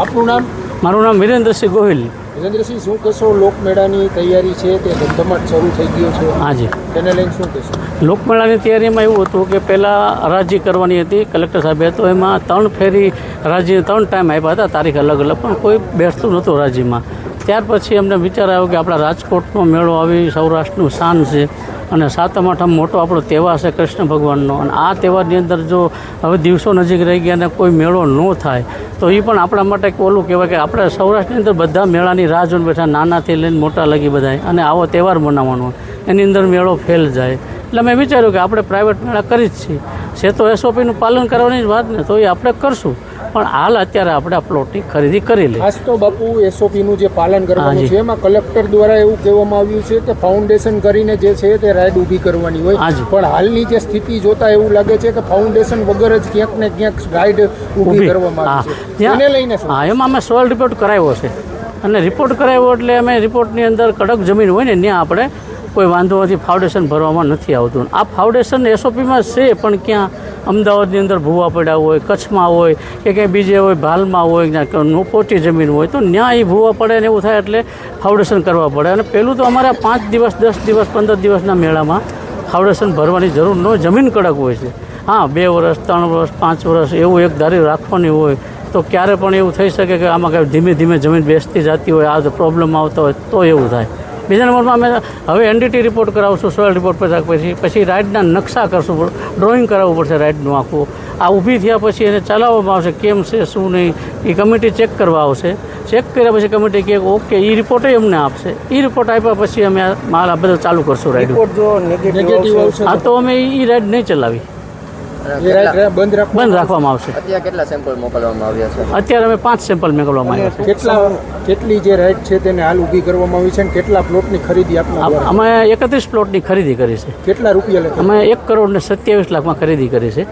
આપનું નામ? મારું નામ વિરેન્દ્રસિંહ ગોહિલ. વિરેન્દ્રસિંહ શું કહેશો લોકમેળાની તૈયારી છે? તે ધમધમાટ શરૂ થઈ ગયો છે. હાજી તેને લઈને શું કહેશો? લોકમેળાની તૈયારીમાં એવું હતું કે પહેલાં હરાજી કરવાની હતી. કલેક્ટર સાહેબે તો એમાં ત્રણ ફેરી હરાજી ત્રણ ટાઈમ આપ્યા હતા. તારીખ અલગ અલગ પણ કોઈ બેસતું નહોતું હરાજીમાં ત્યાર પછી અમને વિચાર આવ્યો કે આપણા રાજકોટનો મેળો આવી સૌરાષ્ટ્રનું શાન છે. અને સાતમ, આઠમ મોટો આપણો તહેવાર છે કૃષ્ણ ભગવાનનો. અને આ તહેવારની અંદર જો હવે દિવસો નજીક રહી ગયા અને કોઈ મેળો ન થાય, તો એ પણ આપણા માટે ઓલું કહેવાય કે આપણે સૌરાષ્ટ્રની અંદર બધા મેળાની રાહ જોઈને બેઠા, નાનાથી લઈને મોટા લગી બધા અને આવો તહેવાર મનાવવાનો. એની અંદર મેળો ફેલ જાય. એટલે મેં વિચાર્યું કે આપણે પ્રાઇવેટ મેળા કરી જ છીએ. છે તો એસઓપીનું પાલન કરવાની જ વાત ને, તો એ આપણે કરશું. પણ હાલ અત્યારે આપણે આ પ્લોટની ખરીદી કરી લઈએ. તો બાપુ એસઓપીનું જે પાલન કરવાનું છે એમાં કલેક્ટર દ્વારા એવું કહેવામાં આવ્યું છે કે ફાઉન્ડેશન કરીને જે છે તે રાઈડ ઊભી કરવાની હોય. પણ હાલની જે સ્થિતિ જોતા એવું લાગે છે કે ફાઉન્ડેશન વગર જ ક્યાંક ને ક્યાંક રાઈડ ઊભી. કરવામાં આવે છે. એને લઈને હા એમાં અમે સોઇલ રિપોર્ટ કરાવ્યો છે. અને રિપોર્ટ કરાવ્યો એટલે અમે રિપોર્ટની અંદર કડક જમીન હોય ને ત્યાં આપણે કોઈ વાંધો નથી ફાઉન્ડેશન ભરવામાં નથી આવતું. આ ફાઉન્ડેશન એસઓપીમાં છે, પણ ક્યાં અમદાવાદની અંદર ભૂવા પડ્યા હોય, કચ્છમાં હોય કે ક્યાંય બીજે હોય, ભાલમાં હોય ક્યાંક પોટી જમીન હોય, તો ત્યાં એ ભૂવા પડે ને એવું થાય એટલે ફાઉન્ડેશન કરવા પડે. અને પહેલું તો અમારે પાંચ દિવસ, દસ દિવસ, પંદર દિવસના મેળામાં ફાઉન્ડેશન ભરવાની જરૂર ન જમીન કડક હોય છે. હા, બે વર્ષ, ત્રણ વર્ષ, પાંચ વર્ષ એવું એક ધારી રાખવાની હોય, તો ક્યારે પણ એવું થઈ શકે કે આમાં કાંઈ ધીમે ધીમે જમીન બેસતી જતી હોય, આ પ્રોબ્લેમ આવતા હોય, તો એવું થાય. બીજા નંબરમાં અમે હવે એનડીટી રિપોર્ટ કરાવશું સોયલ રિપોર્ટ પછી પછી પછી રાઇડના નકશા કરશું ડ્રોઈંગ કરાવવું પડશે રાઇડનું આખું. આ ઊભી થયા પછી એને ચલાવવામાં આવશે કેમ છે શું નહીં એ કમિટી ચેક કરવા આવશે. ચેક કર્યા પછી કમિટી કહે કે ઓકે એ રિપોર્ટ અમને આપશે. એ રિપોર્ટ આપ્યા પછી અમે આ માલ આ બધું ચાલુ કરશું રાઇડ આ તો? અમે એ રાઇડ નહીં ચલાવી. બંધ રાખવા બંધ રાખવામાં આવશે. અત્યારે કેટલા સેમ્પલ મોકલવામાં આવ્યા છે? અત્યારે અમે પાંચ સેમ્પલ મોકલવામાં આવ્યા છે કેટલા કેટલી જે રાઈટ છે તેને હાલ ઊભી કરવામાં આવી છે અને કેટલા પ્લોટની ખરીદી આપવામાં આ- અમે એકત્રીસ પ્લોટની ખરીદી કરી છે. કેટલા રૂપિયા લેખે અમે એક કરોડ ને સત્યાવીસ લાખમાં ખરીદી કરી છે.